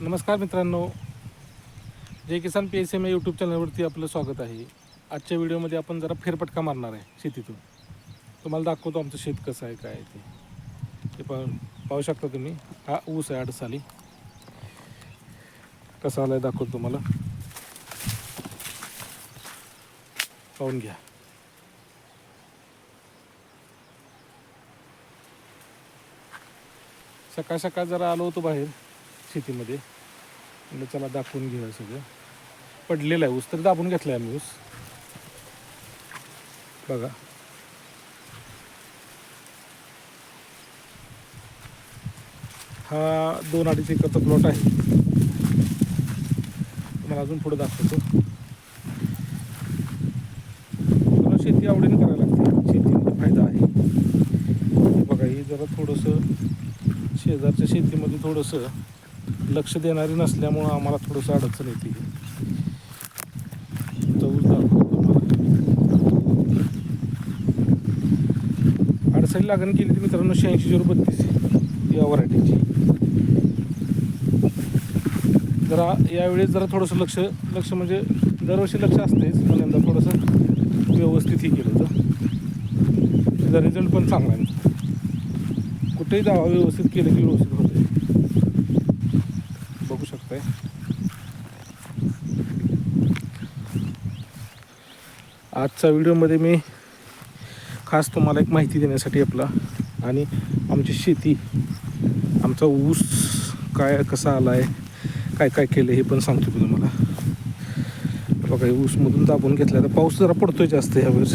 नमस्कार मित्रांनो. जय किसान पी एस एम या यूट्यूब चॅनलवरती आपलं स्वागत आहे. आजच्या व्हिडिओमध्ये आपण जरा फेरफटका मारणार आहे शेतीतून. तुम्हाला दाखवतो आमचं शेत कसं आहे काय आहे ते. ते पा पाहू शकता तुम्ही. हा ऊस आहे अडसाली कसा आला आहे दाखवतो तुम्हाला. पाहून घ्या. सकाळ सकाळ जरा आलो होतो बाहेर. शेतीमध्ये. म्हणलं चला दाखवून घेऊया सगळं. पडलेलं आहे ऊस तर दाबून घेतला आहे आम्ही ऊस. बघा. हा दोन अडीच एकरचा प्लॉट आहे. तुम्हाला अजून पुढे दाखवतो. मला शेती आवडीने करायला लागते. शेतीमध्ये फायदा आहे. बघा हे जरा थोडंसं शेजारच्या शेतीमध्ये थोडंसं लक्ष देणारी नसल्यामुळं आम्हाला थोडंसं अडचण येते. अडचणी लागण केली ती मित्रांनो शहाऐंशी झिरो बत्तीस या व्हरायटीची. जरा यावेळेस जरा थोडंसं लक्ष लक्ष म्हणजे दरवर्षी लक्ष असतेच पण यंदा थोडंसं व्यवस्थित ही केलं होतं. त्याचा रिझल्ट पण चांगला आहे. कुठेही दावा व्यवस्थित केलं की व्यवस्थित होते बघू शकताय. आजच्या व्हिडिओमध्ये मी खास तुम्हाला एक माहिती देण्यासाठी आपला आणि आमची शेती आमचा ऊस काय कसा आला आहे काय काय केलं हे पण सांगतो मी तुम्हाला. बघा ऊसमधून दाबून घेतला तर पाऊस जरा पडतोय जास्त ह्यावेळेस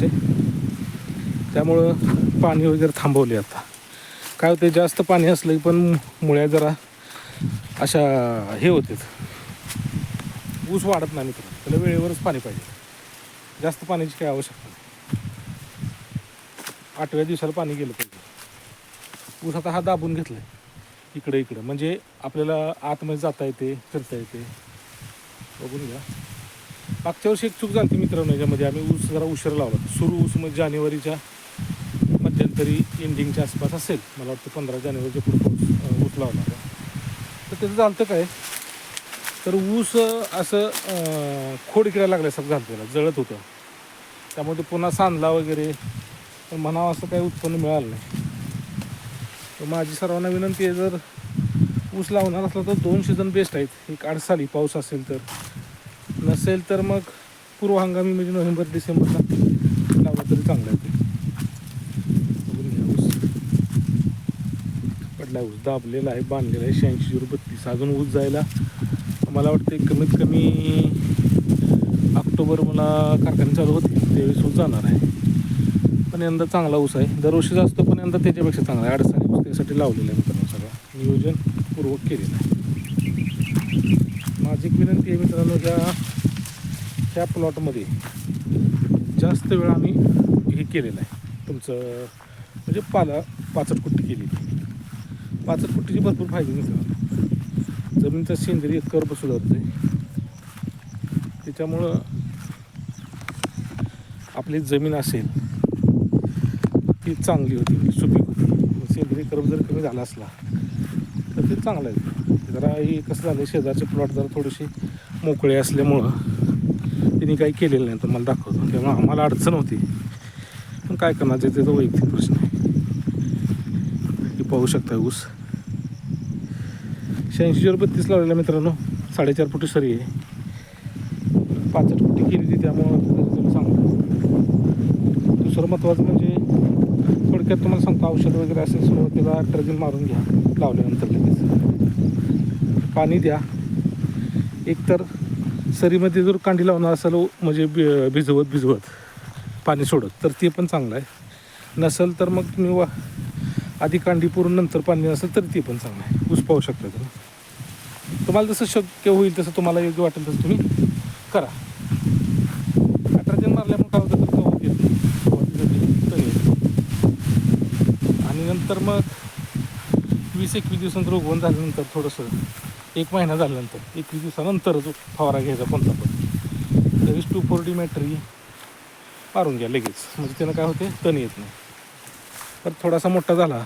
त्यामुळं पाणी वगैरे थांबवले आता. काय होते जास्त पाणी असलं पण मुळ्या जरा अशा हे होते. ऊस वाढत नाही मित्र त्याला वेळेवरच पाणी पाहिजे. जास्त पाण्याची काही आवश्यकता नाही. आठव्या दिवसाला पाणी गेलं पाहिजे. ऊस आता हा दाबून घेतला आहे इकडे इकडे. म्हणजे आपल्याला आतमध्ये जाता येते फिरता येते. बघून घ्या. मागच्या वर्षी एक चूक झाली मित्रांनो याच्यामध्ये आम्ही ऊस जरा उशीर लावला सुरू ऊस म्हणजे जानेवारीच्या मध्यंतरी एंडिंगच्या आसपास असेल. मला वाटतं पंधरा जानेवारीच्या पुढे ऊस लावला त्याचं झालं काय? तर ऊस असं खोड इकडे लागल्यासारखं झालं त्याला जळत होतं. त्यामुळे पुन्हा सांदला वगैरे तर म्हणावं असं काही उत्पन्न मिळालं नाही. तर माझी सर्वांना विनंती आहे जर ऊस लावणार असला तर दोन सीझन बेस्ट आहेत. एक आडसाली पाऊस असेल तर. नसेल तर मग पूर्व हंगामी म्हणजे नोव्हेंबर डिसेंबरला लावला तरी चांगलं आहे ते बघून घ्या ऊस पडला ऊस दाबलेला आहे बांधलेला आहे शहाऐंशी झिरो बत्तीस अजून ऊस जायला. मला वाटते कमीत कमी ऑक्टोबर मला कारखाने चालू होते त्यावेळेस ऊस जाणार आहे. पण यंदा चांगला ऊस आहे. दरवर्षीच असतो पण यंदा त्याच्यापेक्षा चांगला आहे. अडचणी ऊस त्यासाठी लावलेला आहे मित्रांनो सगळं. नियोजनपूर्वक केलेलं आहे. माझी एक विनंती आहे मित्रांनो ह्या ह्या प्लॉटमध्ये जास्त वेळा आम्ही हे केलेलं आहे. तुमचं म्हणजे पाला पाचट कुट्टी केलेली पाचट कुट्टीचे भरपूर फायदे मित्रांनो जमिनीचा सेंद्रिय कर्ब सुधारते त्याच्यामुळं आपली जमीन असेल ती चांगली होती म्हणजे सुपीक होती. सेंद्रिय कर्ब जर कमी झाला असला तर ते चांगलं आहे. जरा हे कसं झालं शेजारचे प्लॉट जरा थोडेसे मोकळे असल्यामुळं त्यांनी काही केलेलं नाही. तर मला दाखवतो. त्यामुळं आम्हाला अडचण होती. पण काय करणार ते त्याचा वैयक्तिक प्रश्न आहे. पाहू शकता ऊस. शहाऐंशी झिरो बत्तीस लावलेला मित्रांनो. साडेचार फुटी सरी आहे. पाचट फुटी केली होती त्यामुळं रिझल्ट दुसरं महत्त्वाचं म्हणजे थोडक्यात तुम्हाला सांगतो औषध वगैरे असेल सुरुवातीला ट्रजिन मारून घ्या लावल्यानंतर लगेच. पाणी द्या. एकतर सरीमध्ये जर कांडी लावणार असेल म्हणजे बि भिजवत भिजवत पाणी सोडत तर ते पण चांगलं आहे. नसेल तर मग तुम्ही वा आधी कांडी पुरून नंतर पाणी असेल तर ते पण चांगलं आहे. ऊस पाहू शकता तुम्ही. तुम्हाला जसं शक्य होईल तसं तुम्हाला योग्य वाटेल तसं तुम्ही करा. ट्रजन मारल्यामुळे काय होतं? तर गवत येत. नाही. तण आणि नंतर मग वीस एकवीस दिवसानंतर उगवून झाल्यानंतर थोडंसं एक महिना झाल्यानंतर एकवीस दिवसानंतर जो फवारा घ्यायचा कोणता पण. त्यावेळेस टू फोर डी मॅट्री मारून घ्या लगेच. म्हणजे त्यानं काय होते? तण येत नाही. तर थोडासा मोठा झाला.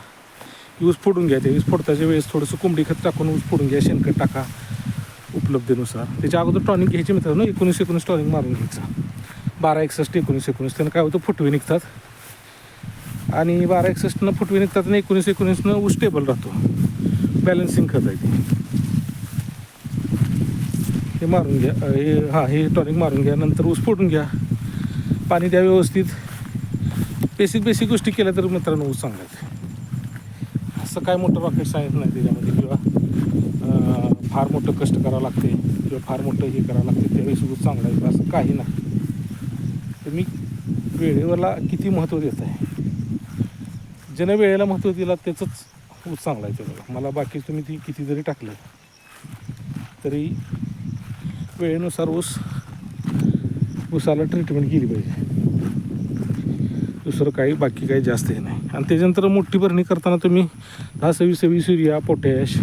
ऊस फोडून घ्या ते. ऊस फोडताच्या वेळेस थोडंसं कोंबडी खत टाकून ऊस फोडून घ्या शेणखत टाका उपलब्धीनुसार. त्याच्या अगोदर टॉनिक घ्यायचे मित्रांनो एकोणीस एकोणीस टॉनिक मारून घ्यायचं. बारा एकसष्ट एकोणीस एकोणीस त्यानं काय होतं फुटवे निघतात. आणि बारा एकसष्टनं फुटवे निघतात आणि एकोणीस एकोणीसनं ऊस स्टेबल राहतो. बॅलन्सिंग खत आहे ते. हे मारून घ्या हे हां हे टॉनिक मारून घ्या नंतर ऊस फोडून घ्या. पाणी द्या व्यवस्थित. बेसिक बेसिक गोष्टी केल्या तर मित्रांनो ऊस चांगला असं काय मोठं रॉकेट सायन्स नाही त्याच्यामध्ये किंवा फार मोठं कष्ट करावं लागते किंवा फार मोठं हे करावं लागते त्यावेळेस ऊस चांगला आहे असं काही नाही. तर मी वेळेवरला किती महत्त्व देत आहे? ज्यानं वेळेला महत्त्व दिला त्याचंच ऊस चांगला आहे त्याला मला बाकी तुम्ही ती किती जरी टाकलं. तरी वेळेनुसार ऊस उसाला ट्रीटमेंट केली पाहिजे. दुसरं काही बाकी काही जास्त हे नाही. आणि त्याच्यानंतर मोठी भरणी करताना तुम्ही दहा सव्वीस सव्वीस युरिया पोटॅश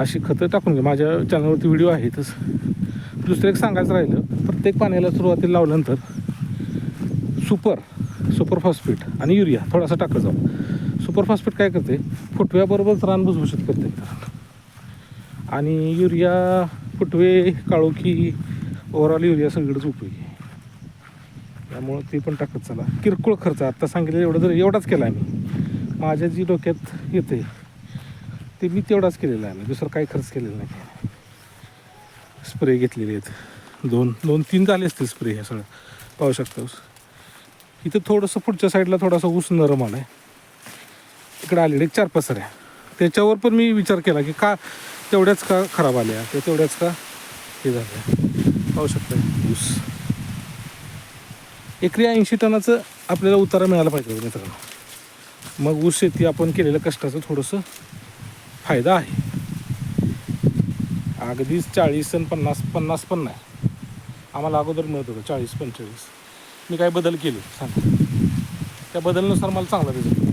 अशी खतं टाकून घ्या. माझ्या चॅनलवरती व्हिडिओ आहेतच. दुसरं एक सांगायचं राहिलं प्रत्येक पाण्याला सुरुवातीला लावल्यानंतर सुपर सुपर फॉस्फेट आणि युरिया थोडासा टाकत जाऊ सुपर फॉस्फेट काय करते? फुटव्याबरोबरच रान भुसभुशीत करते. आणि युरिया फुटवे काळोखी ओव्हरऑल युरिया सगळीकडेच उपयोगी त्यामुळं ते पण टाकत चला. किरकोळ खर्च. आत्ता सांगितलं एवढं जर एवढाच केला आहे मी माझ्या जी डोक्यात येते ते मी तेवढाच केलेला आहे. मी दुसरं काही खर्च केलेला नाही. स्प्रे घेतलेले आहेत. दोन दोन तीन झाले असतील स्प्रे हे सगळं. पाहू शकता ऊस इथं थोडंसं पुढच्या साईडला थोडासा ऊस नरम आला आहे इकडं आलेले एक चार पाच आहे त्याच्यावर पण मी विचार केला की का तेवढ्याच का खराब आल्या? ते तेवढ्याच का हे झालं पाहू शकता ऊस. एकरी ऐंशी टनाचं आपल्याला उतारा मिळाला पाहिजे मित्रांनो. मग ऊस शेती आपण केलेल्या कष्टाचं थोडंसं फायदा आहे. अगदीच चाळीस आणि पन्नास पन्नास पण नाही. आम्हाला अगोदर मिळत होतं चाळीस पंचेचाळीस. मी काय बदल केले? सांग. त्या बदलनुसार मला चांगला रिझल्ट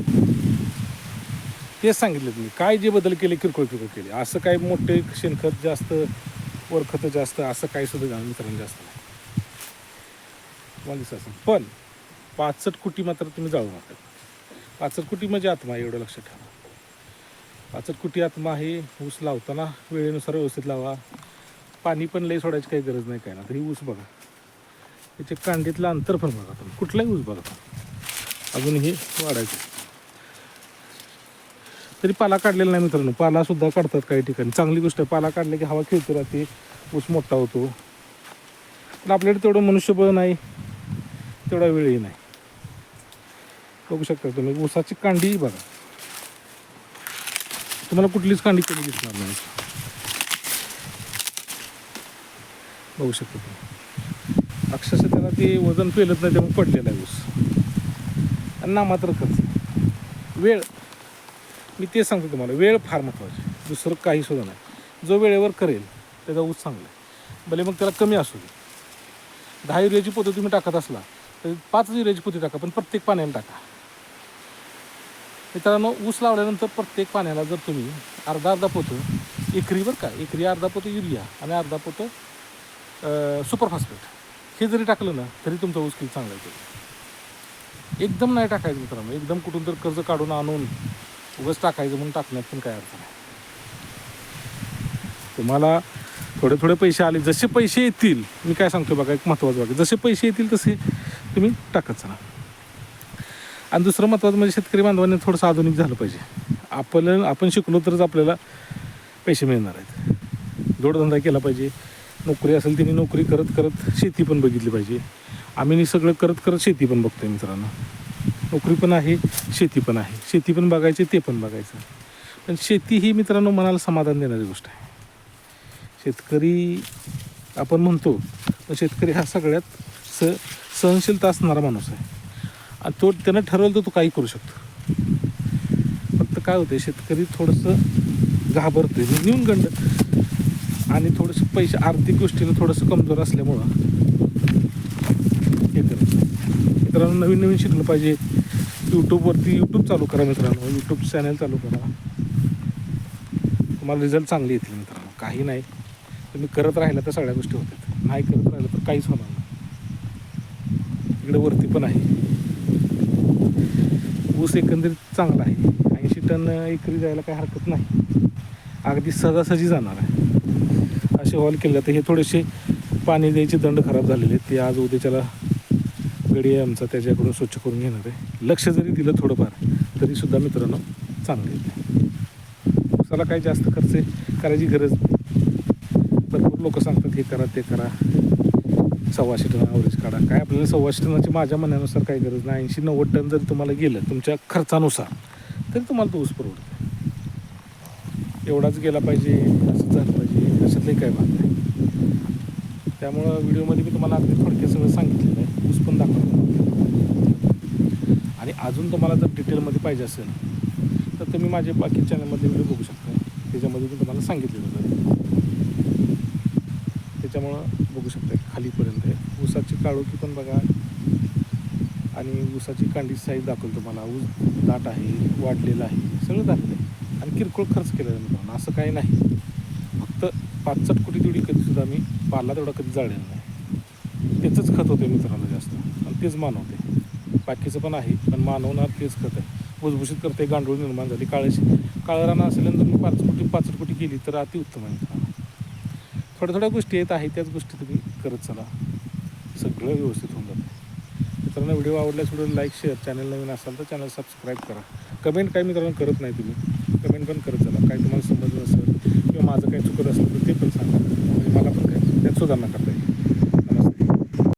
तेच सांगितलं मी. काय जे बदल केले किरकोळ किरकोळ केले. असं काय मोठे शेणखत जास्त वरखतं जास्त असं काही सुद्धा जाणून मित्रांनो जास्त नाही असेल पण पाचट कुटी मात्र तुम्ही जाळू नका पाचट कुटी म्हणजे आत्मा आहे, एवढं लक्षात ठेवा. पाचट कुटी आत्मा आहे ऊस लावताना वेळेनुसार व्यवस्थित लावा. पाणी पण लई सोडायची काही गरज नाही काय ना. तरी ऊस बघा. त्याच्या कांडीतलं अंतर पण बघा तुम्ही. कुठलाही ऊस बघा अजून हे वाढायचं. तरी पाला काढलेला नाही मित्रांनो. पालासुद्धा काढतात काही ठिकाणी. चांगली गोष्ट आहे. पाला काढले की हवा खेळते राहते ऊस मोठा होतो. पण आपल्याकडे तेवढं मनुष्यबळ नाही. तेवढा वेळही नाही. बघू शकता तुम्ही ऊसाची कांडी बघा. तुम्हाला कुठलीच कांडी कमी दिसणार नाही. बघू शकता तुम्ही. अक्षरशः त्याला ते वजन पेलत नाही त्यामुळे पडलेला आहे ऊस. आणि नामात्र खर्च. वेळ. मी ते सांगतो तुम्हाला वेळ फार महत्त्वाची दुसरं काही सुद्धा नाही. जो वेळेवर करेल त्याचा ऊस चांगला आहे. भले मग त्याला कमी असू दे. दहा युरियाची पद्धत तुम्ही टाकत असला तर पाच युरियाची पोती टाका पण प्रत्येक पाण्याला टाका. मित्रांनो ऊस लावल्यानंतर प्रत्येक पाण्याला जर तुम्ही अर्धा अर्धा पोतं एकरीवर का एकरी अर्धा पोतं युरिया आणि अर्धा पोतं सुपरफॉस्फेट हे जरी टाकलं ना तरी तुमचा ऊस किती चांगला येतो. एकदम नाही टाकायचं मित्रांनो एकदम कुठून तर कर्ज काढून आणून उगाच टाकायचं म्हणून टाकण्यात पण काय अर्थ नाही. तुम्हाला थोडे थोडे पैसे आले जसे पैसे येतील मी काय सांगतो बघा एक महत्त्वाचं बघा जसे पैसे येतील तसे तुम्ही टाकत चला. आणि दुसरं महत्त्वाचं म्हणजे शेतकरी बांधवांनी थोडंसं आधुनिक झालं पाहिजे. आपलं आपण शिकलो तरच आपल्याला पैसे मिळणार आहेत. जोडधंदा केला पाहिजे. नोकरी असेल त्यांनी नोकरी करत करत शेती पण बघितली पाहिजे. आम्ही नि सगळं करत करत शेती पण बघतोय मित्रांनो. नोकरी पण आहे शेती पण आहे. शेती पण बघायची ते पण बघायचं. पण शेती ही मित्रांनो मनाला समाधान देणारी गोष्ट आहे. शेतकरी आपण म्हणतो पण शेतकरी हा सगळ्यात स सहनशीलता असणारा माणूस आहे. आणि तो त्यानं ठरवलं तर तो काही करू शकतो. फक्त काय होतं शेतकरी थोडंसं घाबरते म्हणजे गंड. आणि थोडंसं पैसे आर्थिक गोष्टीनं थोडंसं कमजोर असल्यामुळं हे करत मित्रांनो नवीन नवीन शिकलं पाहिजे. यूट्यूबवरती यूट्यूब चालू करा मित्रांनो. यूट्यूब चॅनल चालू करा. तुम्हाला रिझल्ट चांगले येतील मित्रांनो. काही नाही. तुम्ही करत राहिला तर सगळ्या गोष्टी होतात. नाही करत राहिलं तर काहीच होणार नाही. इकडे वरती पण आहे. ऊस एकंदरीत चांगला आहे. ऐंशी टन एकरी जायला काही हरकत नाही. अगदी सहजासहजी जाणार आहे. असे हॉल केले जाते हे थोडेसे पाणी द्यायचे दंड खराब झालेले आहेत. ते आज उद्याच्याला गडी आहे आमचा. त्याच्याकडून स्वच्छ करून घेणार आहे. लक्ष जरी दिलं थोडंफार तरीसुद्धा मित्रांनो चांगले येते उसाला काही जास्त खर्च करायची गरज नाही भरपूर लोक सांगतात हे करा ते करा. सव्वाशे टन ॲव्हरेज काढा. काय आपल्याला सव्वाशे टनाची माझ्या म्हणण्यानुसार काही गरज नाही. ऐंशी नव्वद टन जर तुम्हाला गेलं तुमच्या खर्चानुसार तरी तुम्हाला तो ऊस परवडतो. एवढाच गेला पाहिजे असं झालं पाहिजे अशातलंही काय भाग नाही. त्यामुळं व्हिडिओमध्ये मी तुम्हाला अगदी थोडक्यात सगळं सांगितलेलं आहे. ऊस पण दाखवतो. आणि अजून तुम्हाला जर डिटेलमध्ये पाहिजे असेल तर तुम्ही माझे बाकी चॅनलमध्ये व्हिडिओ बघू शकता. त्याच्यामध्ये मी तुम्हाला सांगितलेलं आहे. त्याच्यामुळं बघू शकता खालीपर्यंत आहे. ऊसाची काळोखी पण बघा. आणि ऊसाची कांडी साईज दाखवतो तुम्हाला. ऊस दाट आहे वाढलेला आहे सगळं दाखवलं आहे. आणि किरकोळ खर्च केलेला आहे मित्रांनो. असं काही नाही. फक्त पाचसट कोटी तेवढी कधीसुद्धा मी पाला तेवढा कधी जाळलेला नाही. त्याचंच खत होते मित्रांनो जास्त. आणि तेच मानवते. बाकीचं पण आहे पण मानवणार तेच खत आहे. भुसभुशीत करते गांडूळ निर्माण झाली. काळ्याची काळं रानं असल्यानंतर मी पाच कोटी पाचट कोटी केली तर अतिउत्तम आहे. थोड्या थोड्या गोष्टी आहेत आहे त्याच गोष्टी तुम्ही करत चला. सगळं व्यवस्थित होऊन जातं. मित्रांनो व्हिडिओ आवडल्यास व्हिडिओ लाईक शेअर चॅनल नवीन असाल तर चॅनल सबस्क्राईब करा. कमेंट काही मित्रांनो करत नाही तुम्ही. कमेंट पण करत चला. काही तुम्हाला समजलं असेल किंवा माझं काही चुकत असेल तर ते पण सांगा. म्हणजे मला पण काय त्यात सुधारणा करता येईल.